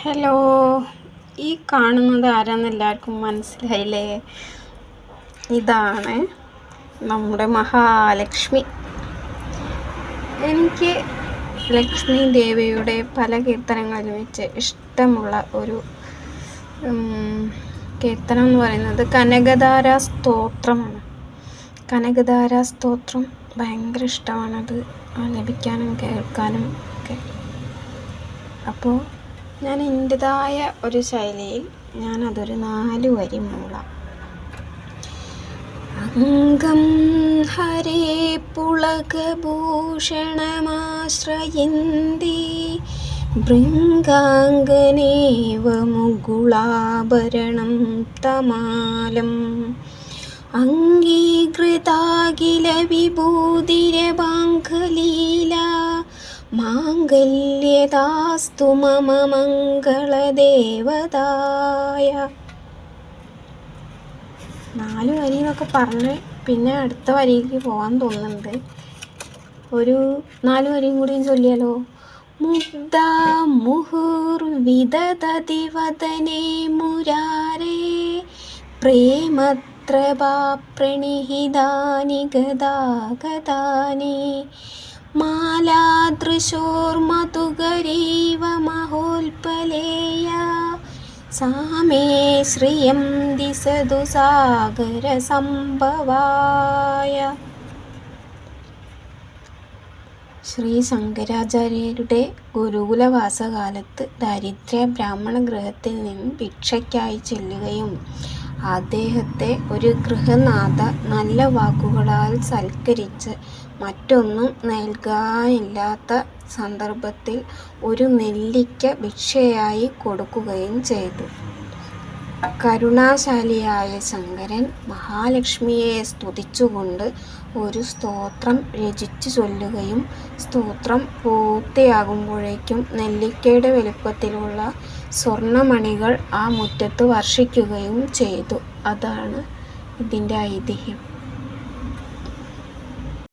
Hello ഈ കാണുന്നത് ആരാന്ന് എല്ലാവർക്കും മനസ്സിലായില്ലേ? ഇതാണ് നമ്മുടെ മഹാലക്ഷ്മി. എനിക്ക് ലക്ഷ്മി ദേവിയുടെ പല കീർത്തനങ്ങളിൽ വെച്ച് ഇഷ്ടമുള്ള ഒരു കീർത്തനം എന്ന് പറയുന്നത് കനകധാര സ്തോത്രമാണ്. കനകധാര സ്തോത്രം ഭയങ്കര ഇഷ്ടമാണത് ലഭിക്കാനും കേൾക്കാനും ഒക്കെ. അപ്പോൾ ഞാൻ എന്റെതായ ഒരു ശൈലിയിൽ ഞാനതൊരു നാല് വരി മൂളാം. അംഗം ഹരേ പുളകഭൂഷണമാശ്രയന്തി ഭൃംഗാംഗനേവ മുകുളാഭരണം തമാലം. അംഗീകൃതാഖില വിഭൂതിരവാങ്കലീല മാംഗല്യതാസ്തു മമ മംഗളദേവതായ. നാല് വരി എന്നൊക്കെ പറഞ്ഞ് പിന്നെ അടുത്ത വരിയിലേക്ക് പോകാൻ തോന്നുന്നുണ്ട്. ഒരു നാല് വരിയും കൂടി ചൊല്ലിയാലോ? മുഗ്ധ മുഹുർവിദതതി വദനേ മുരാരേ പ്രണിഹിതാനി ഗദാഗദാനി മാലാദൃശോർമധുഗരീവ മഹോൽപലേയ. സാമേ ശ്രിയം ദിസതു സാഗര സംഭവായ. ശ്രീ ശങ്കരാചാര്യരുടെ ഗുരുകുലവാസകാലത്ത് ദരിദ്ര ബ്രാഹ്മണ ഗൃഹത്തിൽ നിന്ന് ഭിക്ഷയ്ക്കായി ചെല്ലുകയും അദ്ദേഹത്തെ ഒരു ഗൃഹനാഥ നല്ല വാക്കുകളാൽ സൽക്കരിച്ച് മറ്റൊന്നും നൽകാനില്ലാത്ത സന്ദർഭത്തിൽ ഒരു നെല്ലിക്ക ഭിക്ഷയായി കൊടുക്കുകയും ചെയ്തു. കരുണാശാലിയായ ശങ്കരൻ മഹാലക്ഷ്മിയെ സ്തുതിച്ചുകൊണ്ട് ഒരു സ്തോത്രം രചിച്ചു ചൊല്ലുകയും സ്തോത്രം പൂർത്തിയാകുമ്പോഴേക്കും നെല്ലിക്കയുടെ വലുപ്പത്തിലുള്ള സ്വർണമണികൾ ആ മുറ്റത്ത് വർഷിക്കുകയും ചെയ്തു. അതാണ് ഇതിന്റെ ഐതിഹ്യം.